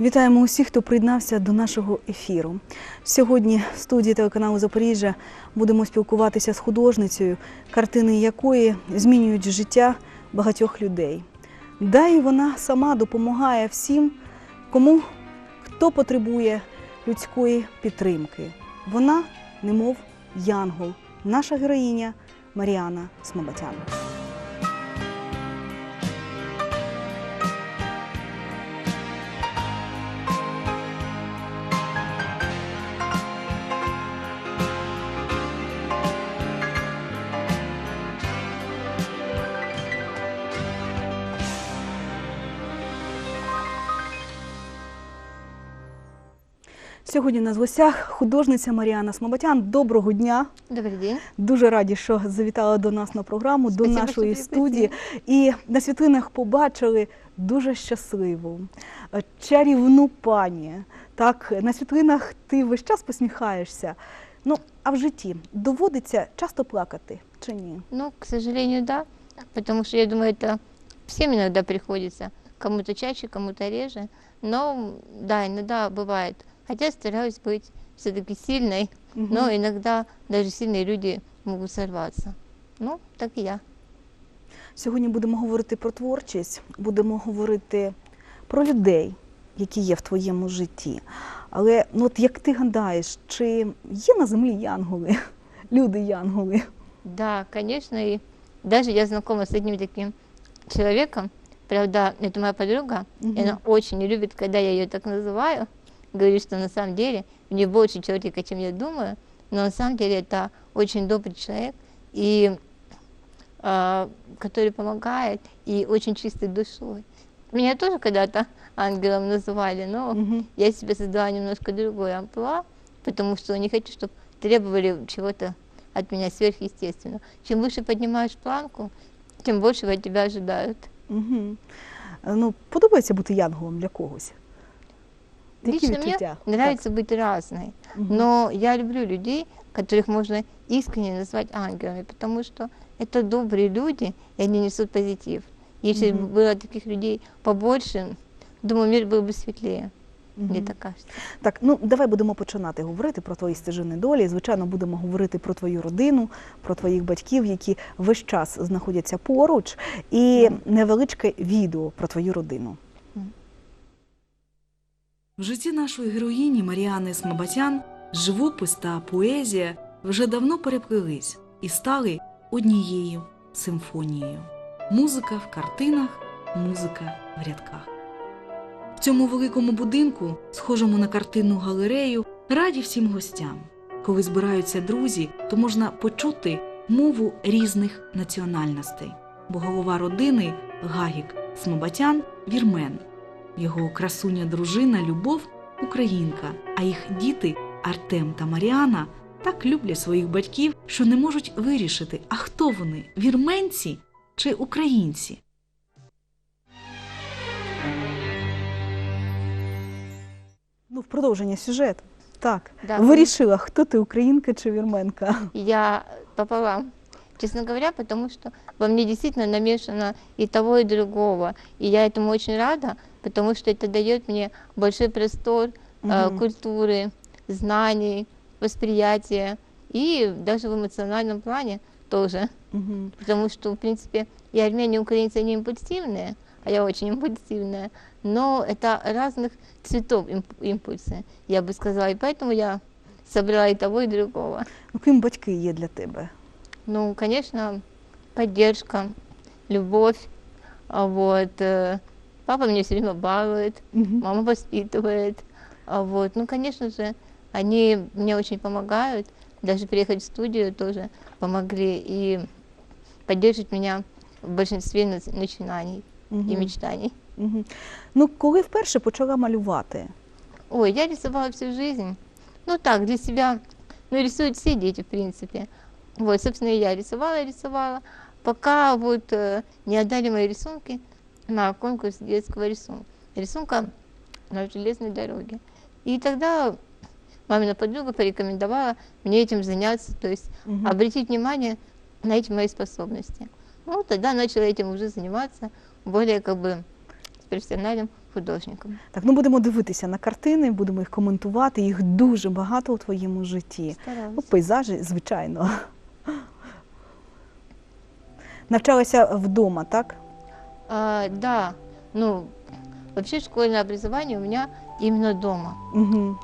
Вітаємо усіх, хто приєднався до нашого ефіру. Сьогодні в студії телеканалу Запоріжжя будемо спілкуватися з художницею, картини якої змінюють життя багатьох людей. Да і вона сама допомагає всім, кому хто потребує людської підтримки. Вона, немов Янгол, наша героїня Маріана Смобатян. Сьогодні у нас в гостях художниця Маріана Смобатян. Доброго дня! Добрый день. Дуже раді, що завітала до нас на програму, до Спасибо, нашої що студії. І на світлинах побачили дуже щасливу, е, чарівну пані. Так, на світлинах ти весь час посміхаєшся. Ну, а в житті доводиться часто плакати чи ні? Ну, к сожалению, да. Потому что я думаю, это всем иногда приходится. Кому-то чаще, кому-то реже. Но да, иногда бывает. Хотя стараюсь быть все-таки сильной, но иногда даже сильные люди могут сорваться. Ну, так и я. Сьогодні будемо говорити про творчість, будемо говорити про людей, які є в твоєму житті. Але ну, от як ти гадаєш, чи є на землі янголи, люди-янголи? Да, конечно, и даже я знакома с одним таким человеком. Правда, это моя подруга, и Мгм. она очень не любит, когда я ее так называю. Говорит, что на самом деле у нее больше человека, чем я думаю, но на самом деле это очень добрый человек, и, а, который помогает, и очень чистой душой. Меня тоже когда-то ангелом называли, но Мгм. я себе создала немножко другое амплуа, потому что не хочу, чтобы требовали чего-то от меня сверхъестественного. Чем выше поднимаешь планку, тем больше от тебя ожидают. Угу. Ну, подобається бути янголом для когось. Які Лично мне відчуття? нравится быть разной, Так. Мгм. но я люблю людей, которых можно искренне назвать ангелами, потому что это добрые люди, и они несут позитив. Если Мгм. бы было таких людей побольше, думаю, мир был бы светлее, мне Мгм. так кажется. Так, ну давай будемо починати говорити про твої стежини долі. Звичайно, будемо говорити про твою родину, про твоїх батьків, які весь час знаходяться поруч, і невеличке відео про твою родину. В житті нашої героїні Маріани Смабатян живопис та поезія вже давно переплились і стали однією симфонією. Музика в картинах, музика в рядках. В цьому великому будинку, схожому на картинну галерею, раді всім гостям. Коли збираються друзі, то можна почути мову різних національностей, бо голова родини Гагік Смобатян вірмен. Його красуня дружина Любов українка, а їх діти Артем та Маріана так люблять своїх батьків, що не можуть вирішити, а хто вони вірменці чи українці. Ну, в продовження сюжету. Так. Да, Вирішила, хто ти українка чи вірменка. Я пополам. Честно говоря, потому что во мне действительно намешано и того, и другого. И я этому очень рада, потому что это дает мне большой простор э, Мгм. культуры, знаний, восприятия и даже в эмоциональном плане тоже. Угу. Потому что, в принципе, и армяне, и украинцы, они импульсивные, а я очень импульсивная, но это разных цветов имп- импульсы, я бы сказала. И поэтому я собрала и того, и другого. Ну, ким батьки є для тебе? Ну, конечно, поддержка, любовь. а Вот. Папа меня все время балует, мама воспитывает. а Вот. Ну, конечно же, они мне очень помогают. Даже приехать в студию тоже помогли и поддерживать меня в большинстве начинаний и Мгм. мечтаний. Мгм. Ну, коли вперше почала малювати? Ой, я рисовала всю жизнь. Ну так, для себя. Ну, рисуют все дети, в принципе. Вот, собственно, я рисовала, рисовала, пока вот э, не отдали мои рисунки на конкурс детского рисунка. Рисунка на железной дороге. И тогда мамина подруга порекомендовала мне этим заняться, то есть Мгм. обратить внимание на эти мои способности. Ну, тогда начала этим уже заниматься более как бы с профессиональным художником. Так, ну будемо дивитися на картини, будемо їх коментувати. Їх дуже багато у твоєму житті. Ну, Старалась. пейзажі, звичайно. Навчалася вдома, так? А, да, ну, вообще школьное образование у меня именно дома, Угу.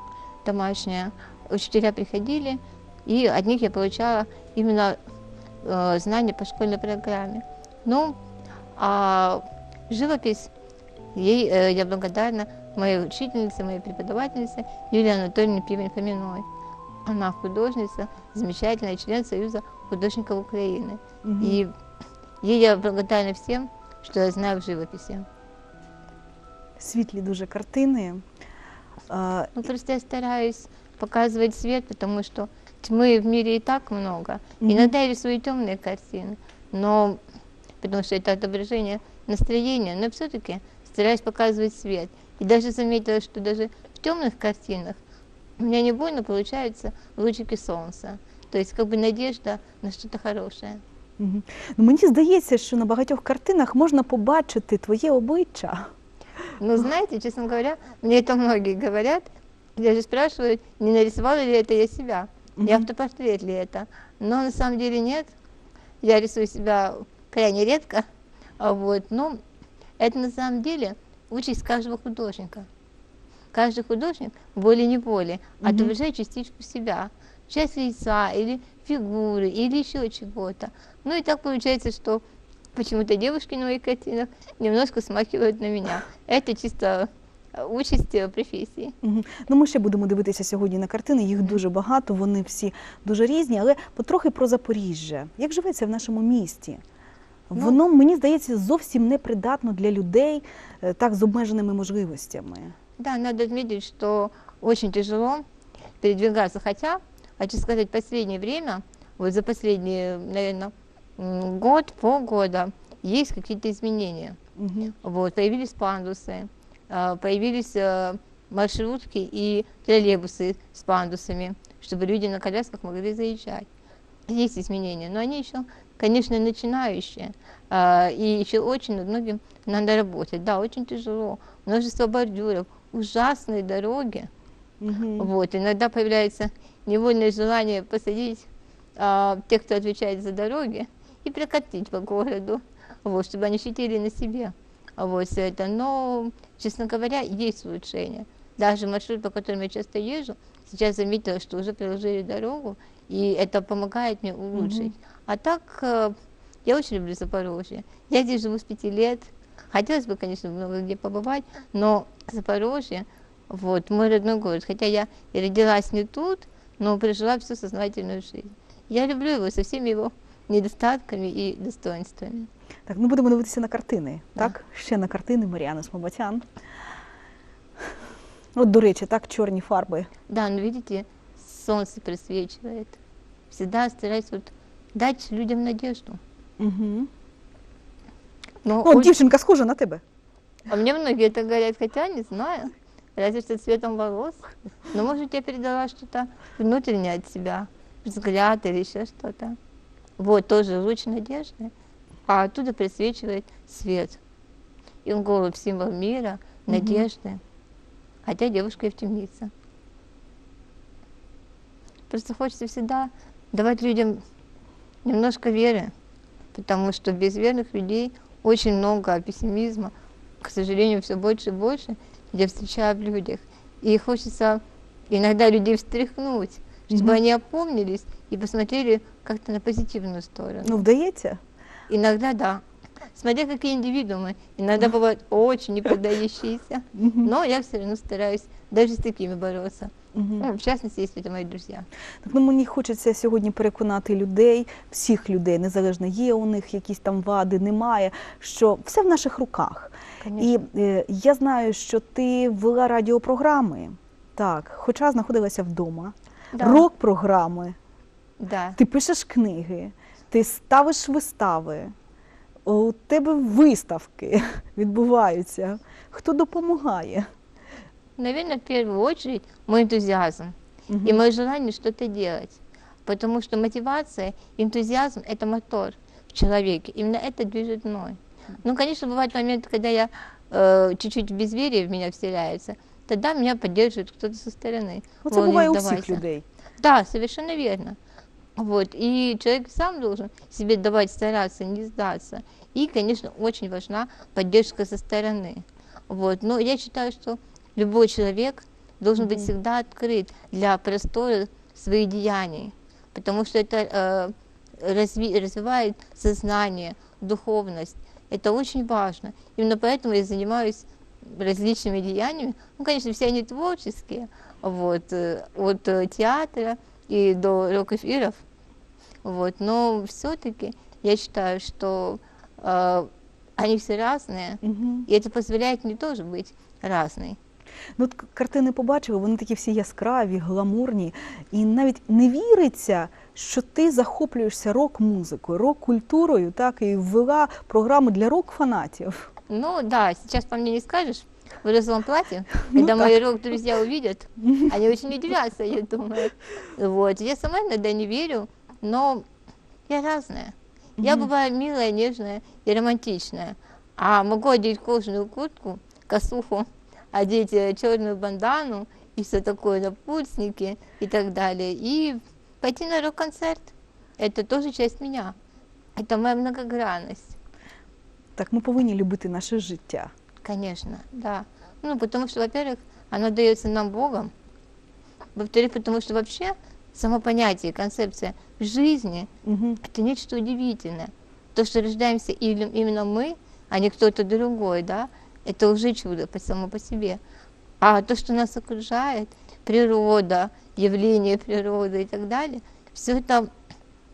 домашнее. Учителя приходили, и от них я получала именно э, знания по школьной программе. Ну, а живопись, ей э, я благодарна моей учительнице, моей преподавательнице Юлии Анатольевне Пимен-Фоминой. Она художница, замечательная, член Союза художников Украины. Мгм. И ей я благодарна всем, что я знаю в живописи. Світлі дуже картини. А, Ну, просто я стараюсь показывать свет, потому что тьмы в мире и так много. Мгм. Иногда я рисую темные картины, но потому что это отображение настроения, но все-таки стараюсь показывать свет. И даже заметила, что даже в темных картинах у меня не больно получаются лучики солнца. То есть как бы надежда на что-то хорошее. Мгм. Ну, мені здається, що на багатьох картинах можна побачити твоє обличчя. Но знаете, честно говоря, мне это многие говорят, даже спрашивают, не нарисовала ли это я себя, не Мгм. автопортрет ли это. Но на самом деле нет, я рисую себя крайне редко, а вот, но это на самом деле участь каждого художника. Каждый художник волей-неволей Мгм. отображает частичку себя, часть лица или фигуры, или еще чего-то. Ну и так получается, что почему-то девушки на моих картинах немножко смахивают на меня. Это чисто э, участь э, профессии. Мгм. Ну, ми ще будемо дивитися сьогодні на картини. Їх дуже багато, вони всі дуже різні, але потрохи про Запоріжжя. Як живеться в нашому місті? Ну- Воно, мені здається, зовсім непридатно для людей е, так з обмеженими можливостями. Да, надо отметить, что очень тяжело передвигаться, хотя, хочу сказать, последнее время, вот за последние, наверное, год, полгода, есть какие-то изменения. Мгм. Вот, появились пандусы, а, появились э, маршрутки и троллейбусы с пандусами, чтобы люди на колясках могли заезжать. Есть изменения, но они еще, конечно, начинающие, а, и еще очень над многим надо работать. Да, очень тяжело, множество бордюров, ужасные дороги. Мгм. Вот, иногда появляется невольное желание посадить а, тех, кто отвечает за дороги, и прокатить по городу, вот, чтобы они ощутили на себе вот, все это. Но, честно говоря, есть улучшения. Даже маршрут, по которому я часто езжу, сейчас заметила, что уже приложили дорогу, и это помогает мне улучшить. А так, э, я очень люблю Запорожье. Я здесь живу с пяти лет. Хотелось бы, конечно, много где побывать, но Запорожье, вот, мой родной город. Хотя я и родилась не тут, но прожила всю сознательную жизнь. Я люблю его со всеми его недостатками и достоинствами. Так, ну будемо дивитися на картини. Да. Так, ще на картини Маріани Смобатян. От, до речі, так, чорні фарби. Да, но видите, солнце просвечивает. Всегда стараюсь вот дать людям надежду. Угу. Но От очень- дівчинка схожа на тебе. А мне многие это говорят, хотя не знаю, разве что цветом волос. Но может я передала что-то внутреннее от себя, взгляд или еще что-то. Вот тоже луч надежды, а оттуда присвечивает свет. И он голубь символ мира, надежды. Хотя девушка и в темнице. Просто хочется всегда давать людям немножко веры, потому что без верных людей очень много пессимизма, к сожалению, все больше и больше я встречаю в людях. И хочется иногда людей встряхнуть, чтобы Мгм. они опомнились и посмотрели как-то на позитивную сторону. Ну, вдається? Иногда да. Смотря какие индивидуумы. Иногда бывают очень неподдающиеся. Но я все равно стараюсь даже с такими бороться. Ну, в частности, если это мои друзья. Так, ну, мені хочеться сьогодні переконати людей, всіх людей, незалежно є у них якісь там вади, немає, що все в наших руках. Конечно. І е, я знаю, що ти вела радіопрограми, так, хоча знаходилася вдома, Да. рок-програми, Да. ти пишеш книги, ти ставиш вистави, у тебе виставки відбуваються. Хто допомагає? Наверное, в первую очередь мой энтузиазм Мгм. и мое желание что-то делать. Потому что мотивация, энтузиазм – это мотор в человеке. Именно это движет мной. Ну, конечно, бывают моменты, когда я э, чуть-чуть безверие в меня вселяется, тогда меня поддерживает кто-то со стороны. Вон, не буває у всіх людей. Да, совершенно верно. Вот. И человек сам должен себе давать стараться, не сдаться. И, конечно, очень важна поддержка со стороны. Вот. Но я считаю, что любой человек должен быть всегда открыт для простора своих деяний, потому что это э, разви- развивает сознание, духовность. Это очень важно. Именно поэтому я занимаюсь различными деяниями. Ну, конечно, все они творческие, вот, э, от э, театра и до рок-эфиров. Вот, но все-таки я считаю, что э, они все разные, Угу. и это позволяет мне тоже быть разной. Ну, картини побачили, вони такі всі яскраві, гламурні, і навіть не віриться, що ти захоплюєшся рок-музикою, рок-культурою, так і ввела програму для рок-фанатів. Ну да, сейчас по мне не скажешь, в розовом платье, Ну когда так. мои рок-друзья увидят, они очень удивятся, я думаю. Вот. Я сама иногда не верю, но я разная. Я бываю милая, нежная и романтичная. А могу одеть кожаную куртку, косуху, одеть черную бандану и все такое, напульсники и так далее. И пойти на рок-концерт. Это тоже часть меня. Это моя многогранность. Так ми повинні любити наше життя. Конечно, да. Ну, потому что, во-первых, оно дается нам Богом. Во-вторых, потому что вообще само понятие, концепция жизни Угу. – это нечто удивительное. То, что рождаемся именно мы, а не кто-то другой, да, это уже чудо по само по себе. А то, что нас окружает, природа, явление природы и так далее, все это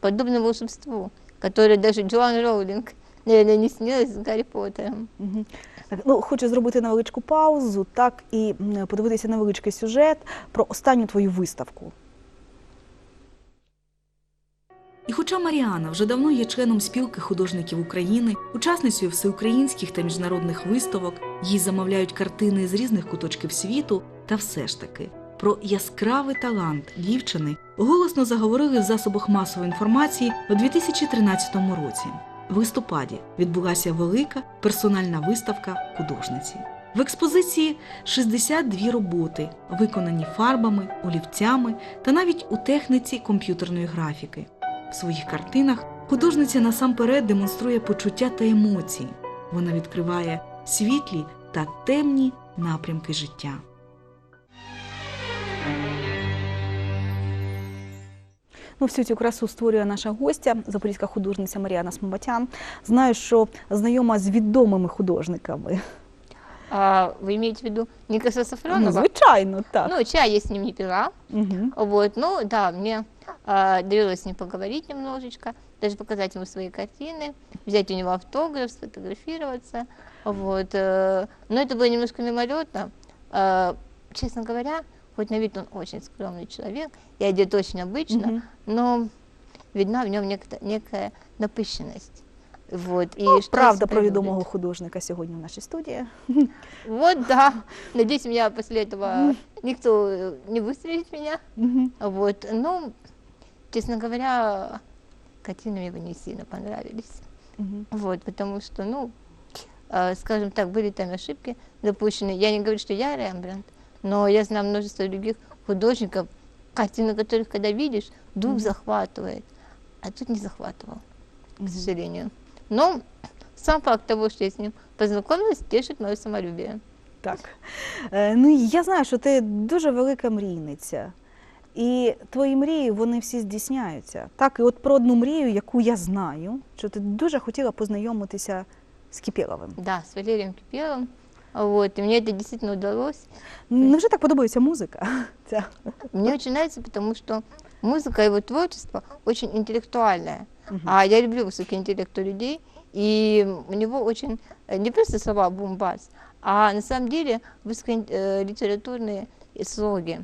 подобно волшебству, которое даже Джоан Роулинг, наверное, не снилось с Гарри Поттером. Угу. Так, ну, хочу зробити невеличку паузу, так і подивитися невеличкий сюжет про останню твою виставку. І хоча Маріана вже давно є членом спілки художників України, учасницею всеукраїнських та міжнародних виставок, їй замовляють картини з різних куточків світу, та все ж таки про яскравий талант дівчини голосно заговорили в засобах масової інформації у 2013 році. В листопаді відбулася велика персональна виставка художниці. В експозиції 62 роботи, виконані фарбами, олівцями та навіть у техніці комп'ютерної графіки. В своїх картинах художниця насамперед демонструє почуття та емоції. Вона відкриває світлі та темні напрямки життя. Ну, всю цю красу створює наша гостя, запорізька художниця Маріана Смобатян. Знаю, що знайома з відомими художниками. А, вы имеете в виду Никаса Ну, Сафронова? звичайно, так. Ну, чай я с ним не пила. Угу. Вот, ну да, мне а, довелось с ним поговорить немножечко, даже показать ему свои картины, взять у него автограф, сфотографироваться. Вот, э, но это было немножко мимолетно. Э, честно говоря, хоть на вид он очень скромный человек и одет очень обычно, Мгм. но видна в нем некто- некая напыщенность. Вот, и Ну, что правда себя про любит. відомого художника сьогодні в нашій студії. Вот, да. Надеюсь, меня после этого никто э, не выстрелит в меня. Мгм. Вот, ну, честно говоря, картины мне бы не сильно понравились. Мгм. Вот, потому что, ну, э, скажем так, были там ошибки допущены. Я не говорю, что я Рембрандт, но я знаю множество других художников, картины которых, когда видишь, дух Мгм. захватывает. А тут не захватывал, к Мгм. сожалению. Но сам факт того, что я с ним познакомилась, тешит мое самолюбие. Так. Е, Ну, я знаю, що ти дуже велика мрійниця. І твої мрії вони всі здійсняються. Так, і от про одну мрію, яку я знаю, що ти дуже хотіла познайомитися з Кіпєловим. Да, с Валерием Кипеловым. Вот, и мне это действительно удалось. Невже так подобається музика? Ця? Мне очень нравится, потому что музыка, его творчество очень интеллектуальное. Мгм. А я люблю высокий интеллект у людей, и у него очень э, не просто слова бумбас, а на самом деле высоколитературные слоги.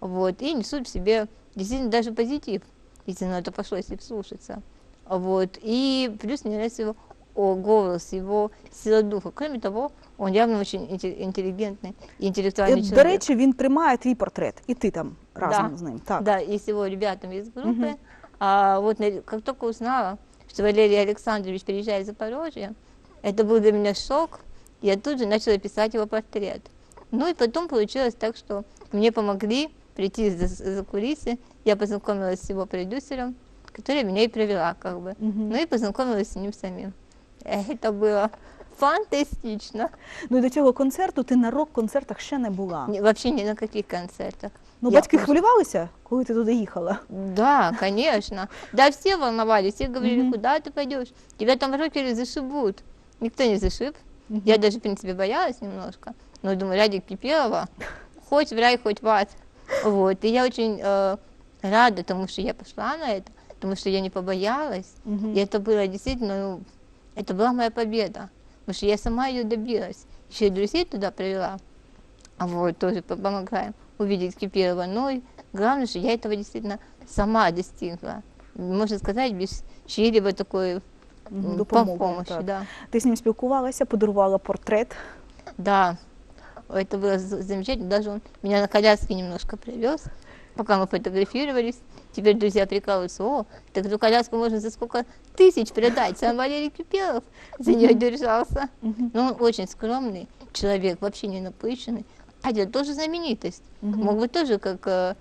Вот, и несут в себе действительно даже позитив, если на это пошло, если вслушаться. Вот, и плюс мне нравится его о, голос, его сила духа. Кроме того, он явно очень инте- интеллигентный и І, интеллектуальный До человек. речі, він тримає твій портрет, і ти там разом Да. з ним. Так. Да, и с его ребятами из группы. Мгм. А вот как только узнала, что Валерий Александрович переезжает в Запорожье, это был для меня шок. я тут же начала писать его портрет. Ну и потом получилось так, что мне помогли прийти за, за кулисы, я познакомилась с его продюсером, которая меня и привела, как бы. Мгм. Ну и познакомилась с ним самим. Это было фантастично. Ну і до цього концерту ти на рок-концертах ще не була. Ни- Вообще ни на каких концертах. Ну, Я батьки просто- хвилювалися, коли ти туди їхала. Да, конечно. Да, все волновались, все говорили, куда ты пойдешь? Тебя там рокеры зашибут. Никто не зашиб. Я даже, в принципе, боялась немножко. Но думаю, ради Кипелова, хоть в рай, хоть в ад. Вот. И я очень э, рада тому, что я пошла на это, потому что я не побоялась. И это было действительно, ну, это была моя победа. Потому что я сама ее добилась. Еще и друзей туда привела. Вот, тоже по- помогла им увидеть Кипелова. Но и главное, что я этого действительно сама достигла. Можно сказать, без чьей-либо такой допомоги, помощи. так. Да. Ти з ним спілкувалася, подарувала портрет. да, это было замечательно. Даже он меня на коляске немножко привез, пока мы фотографировались. Теперь друзья прикалываются, о, так эту коляску можно за сколько тысяч продать. Сам Валерий Кипелов за нее держался. Но он очень скромный человек, вообще не напыщенный. Хотя тоже знаменитость. Мгм. Мог бы тоже, как э,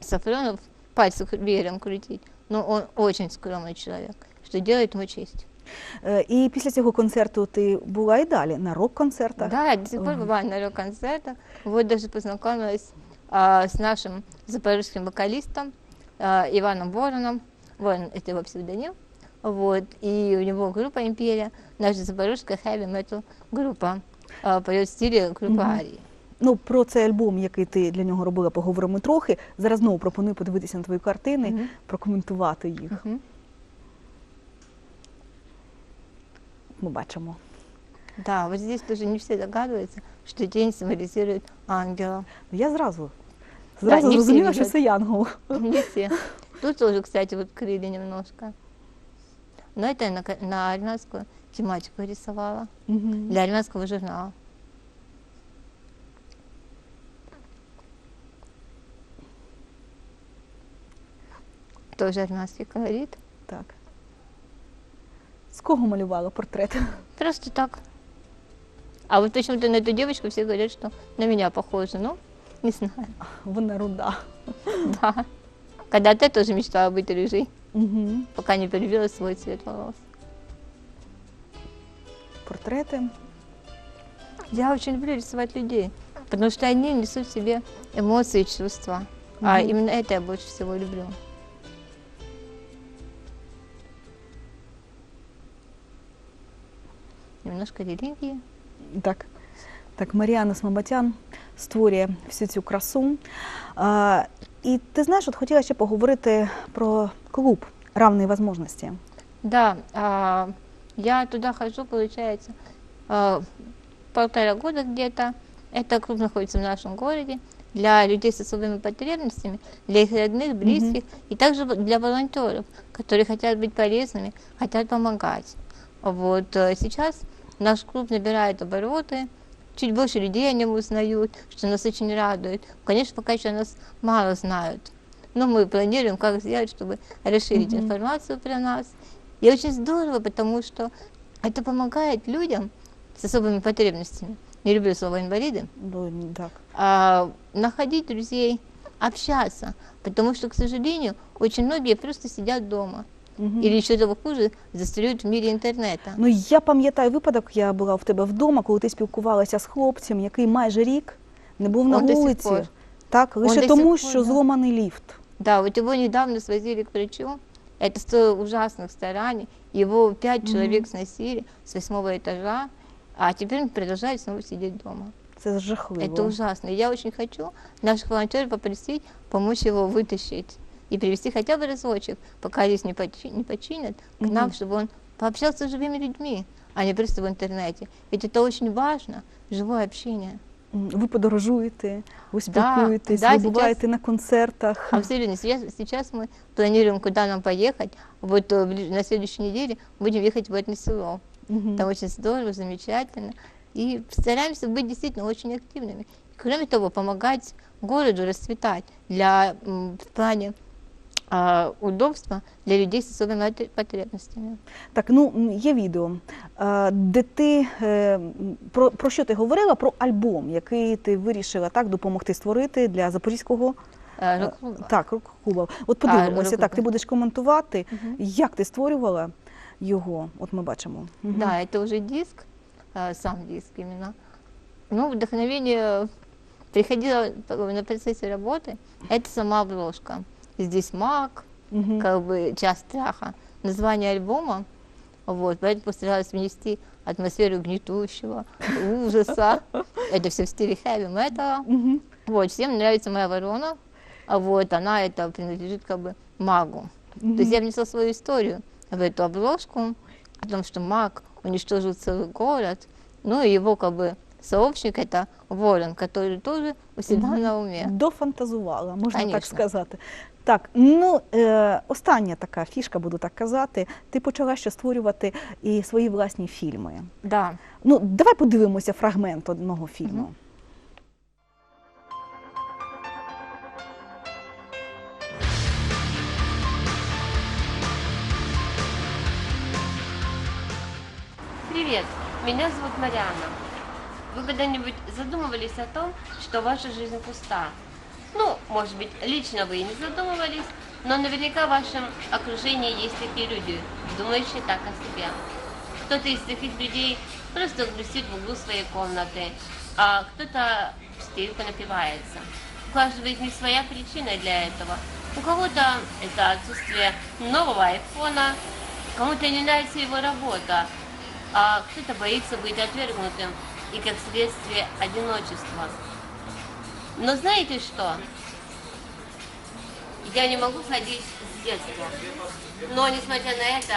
Сафронов, пальцем веером крутить. Но он очень скромный человек, что делает ему честь. Е, І після цього концерту ти була і далі на рок-концертах. Да, я до сих пор Ага. бываю на рок-концертах. Вот даже познакомилась а, с нашим запорожским вокалистом а, Иваном Вороном. Ворон – это его псевдоним. Вот. И у него группа «Империя», наша запорожская хэви-метал группа, а, поет в стиле группы Мгм. Арии. Ну, про цей альбом, який ти для нього робила, поговоримо трохи. Зараз знову пропоную подивитися на твої картини, Мгм. прокоментувати їх. Мгм. Ми бачимо. Да, вот здесь тоже не все догадываются, что тень символизирует ангела. Ну, Я зразу, Да, зразу не всі зрозуміла, що люблять. це Янгол. Не все. Тут тоже, кстати, вот крылья немножко. Но это я на, ка- на армянскую тематику рисовала. Мгм. для армянского журнала. Тоже армянский колорит. Так. З кого малювала портрет? Просто так. А вот почему-то на эту девочку все говорят, что на меня похожа. Ну, не знаю. Вона руда. Да. Когда-то я тоже мечтала быть рыжей, Угу. пока не полюбила свой цвет волос. Портрети. Я очень люблю рисовать людей, потому что они несут в себе эмоции и чувства. А Мгм. именно это я больше всего люблю. Немножко религии. Так. Так, Маріана Смабатян створює всю цю красу. А, і ти знаєш, от хотіла ще поговорити про клуб равної можливості. Да, а, я туда хожу, получается, а, полтора года где-то. Это клуб находится в нашем городе для людей с особыми потребностями, для их родных, близких, и также в- для волонтеров, которые хотят быть полезными, хотят помогать. Вот э, сейчас наш клуб набирает обороты, чуть больше людей о нем узнают, что нас очень радует. Конечно, пока еще нас мало знают, но мы планируем, как сделать, чтобы расширить Мгм. информацию про нас. И очень здорово, потому что это помогает людям с особыми потребностями. Не люблю слово инвалиды. Ну, Так. а, находить друзей, общаться. Потому что, к сожалению, очень многие просто сидят дома. Мгм. Или еще того хуже, застряют в мире интернета. Ну, я пам'ятаю випадок, я була в тебе вдома, коли ти спілкувалася з хлопцем, який майже рік не був на Он до сих вулиці. пор. Так, Он лише до тому, сих пор, що да. зломаний ліфт. Да, вот его недавно свозили к врачу. Это стоило ужасных стараний. Его пять Мгм. человек сносили с восьмого этажа, а теперь он продолжает снова сидеть дома. Це жахливо. Это ужасно. И я очень хочу наших волонтеров попросить помочь его вытащить и привести хотя бы разочек, пока здесь не, почи- не починят, к нам, Мгм. чтобы он пообщался с живыми людьми, а не просто в интернете. Ведь это очень важно, живое общение. М, Ви подорожуєте, ви Да, спілкуєтесь, да, ви буваєте на концертах. Абсолютно. Сейчас, сейчас мы планируем, куда нам поехать. Вот э, в ближ- на следующей неделе будем ехать в одно село. Мгм. Там очень здорово, замечательно. И стараемся быть действительно очень активными. Кроме того, помогать городу расцветать для, м, в плане а, удобства для людей с особыми отре- потребностями. Так, ну м, є відео, е, де ти е, м, про, про що ти говорила? Про альбом, який ти вирішила так допомогти створити для запорізького А, рок-клуба. так, рок-клуба. От подивимося, рок-клуба. так, ти будеш коментувати, Мгм. як ти створювала його. От ми бачимо. Мгм. Да, это уже диск, а, сам диск именно. Ну, вдохновение приходило на процессе работы. Это сама обложка. Здесь маг, Мгм. как бы час страха. Название альбома. Вот, поэтому постаралась внести атмосферу гнетущего, ужаса. Это все в стиле хэви металла. Мгм. Вот, всем нравится моя ворона. А вот она это принадлежит как бы магу. То есть я внесла свою историю в эту обложку, о том, что маг уничтожил целый город, ну и его как бы сообщник это ворон, который тоже у себя Мгм. на уме. Дофантазувала, можна так сказати. Так, ну е, остання така фішка, буду так казати. Ти почала ще створювати і свої власні фільми. Да. Ну, давай подивимося фрагмент одного фільму. Мгм. Привет, меня зовут Марианна. Вы когда-нибудь задумывались о том, что ваша жизнь пуста? Ну, может быть, лично вы и не задумывались, но наверняка в вашем окружении есть такие люди, думающие так о себе. Кто-то из таких людей просто грустит в углу своей комнаты, а кто-то в стельку напивается. У каждого из них своя причина для этого. У кого-то это отсутствие нового айфона, кому-то не нравится его работа, а кто-то боится быть отвергнутым и, как следствие, одиночества. Но знаете что? Я не могу ходить с детства. Но, несмотря на это,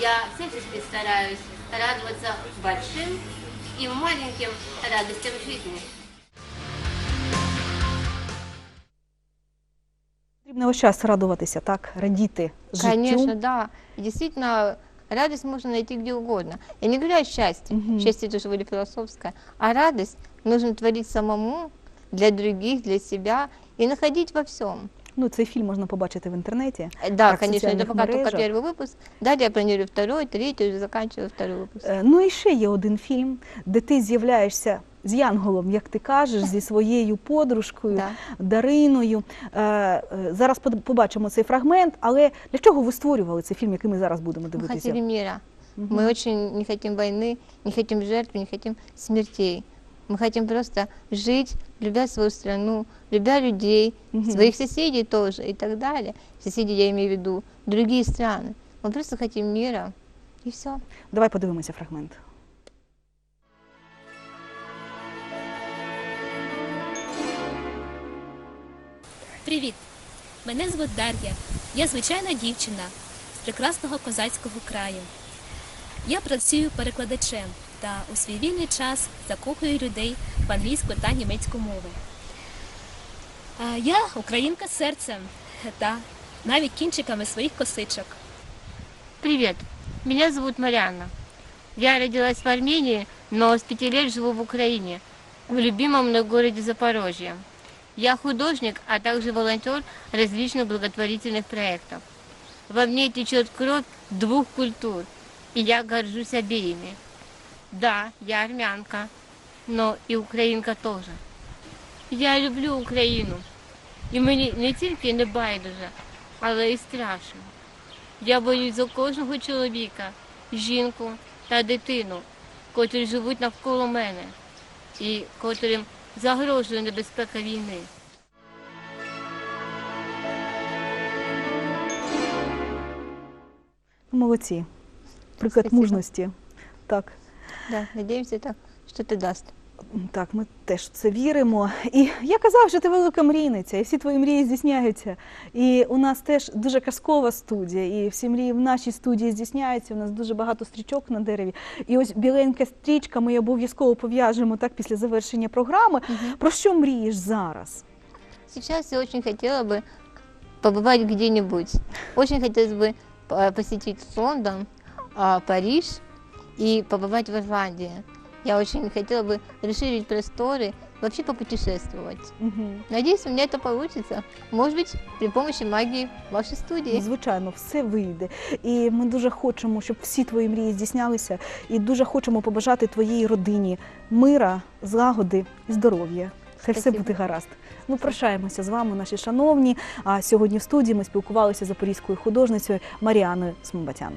я всячески стараюсь радоваться большим и маленьким радостям жизни. Потрібно весь час радуватися, так, радіти життю. Конечно, да. И действительно, радость можно найти где угодно. Я не говорю о счастье. Мгм. Счастье тоже более философское. А радость нужно творить самому, для других, для себя и находить во всем. Ну, цей фільм можна побачити в інтернеті. Э, Да, Так, в конечно, это социальных пока только мережах. первый выпуск. Далее я планирую второй, третий, уже заканчиваю второй выпуск. Е, Ну і ще є один фільм, де ти з'являєшся з Янголом, як ти кажеш, зі своєю подружкою Да. Дариною. Е, е, Зараз под- побачимо цей фрагмент, але для чого ви створювали цей фільм, який ми зараз будемо Мы дивитися? хотели мира. Мгм. Мы очень не хотим войны, не хотим жертв, не хотим смертей. Мы хотим просто жить, любя свою страну, любя людей, Мгм. своих соседей тоже и так далее. Соседи, я имею в виду, другие страны. Мы просто хотим мира, и все. Давай подивимося фрагмент. Привіт! Мене звуть Дар'я. Я звичайна дівчина з прекрасного козацького краю. Я працюю перекладачем та у свій вільний час закохую людей в англійську та німецьку мови. А Я українка серцем та навіть кінчиками своїх косичок. Привет, меня зовут Марианна. Я родилась в Армении, но с пяти лет живу в Украине, в любимом мной городе Запорожье. Я художник, а также волонтер различных благотворительных проектов. Во мне течет кровь двух культур, и я горжусь обеими. Да, я армянка, но и українка тоже. Я люблю Україну, і мені не тільки не байдуже, але й страшно. Я боюсь за кожного чоловіка, жінку та дитину, котрі живуть навколо мене і котрим загрожує небезпека війни. Молодці. Приклад Спасибо. мужності. Так. Да, надеемся, это что-то даст. Так, ми теж в це віримо. І я казав, що ти велика мрійниця, і всі твої мрії здійсняються. І у нас теж дуже казкова студія, і всі мрії в нашій студії здійсняються. У нас дуже багато стрічок на дереві. І ось біленька стрічка ми обов'язково пов'яжемо так після завершення програми. Про що мрієш зараз? Сейчас я очень хотела бы побывать где-нибудь. Очень хотелось бы э, посетить Лондон, а, Париж и побывать в Ирландии. Я очень хотела бы расширить просторы, вообще попутешествовать. Угу. Надеюсь, у меня это получится. Может быть, при помощи магии вашей студии. Звичайно, все вийде. І ми дуже хочемо, щоб всі твої мрії здійснялися, і дуже хочемо побажати твоїй родині мира, злагоди і здоров'я. Хай все Спасибо. буде гаразд. Ми прощаємося з вами, наші шановні. А сьогодні в студії ми спілкувалися з запорізькою художницею Маріаною Смобатян.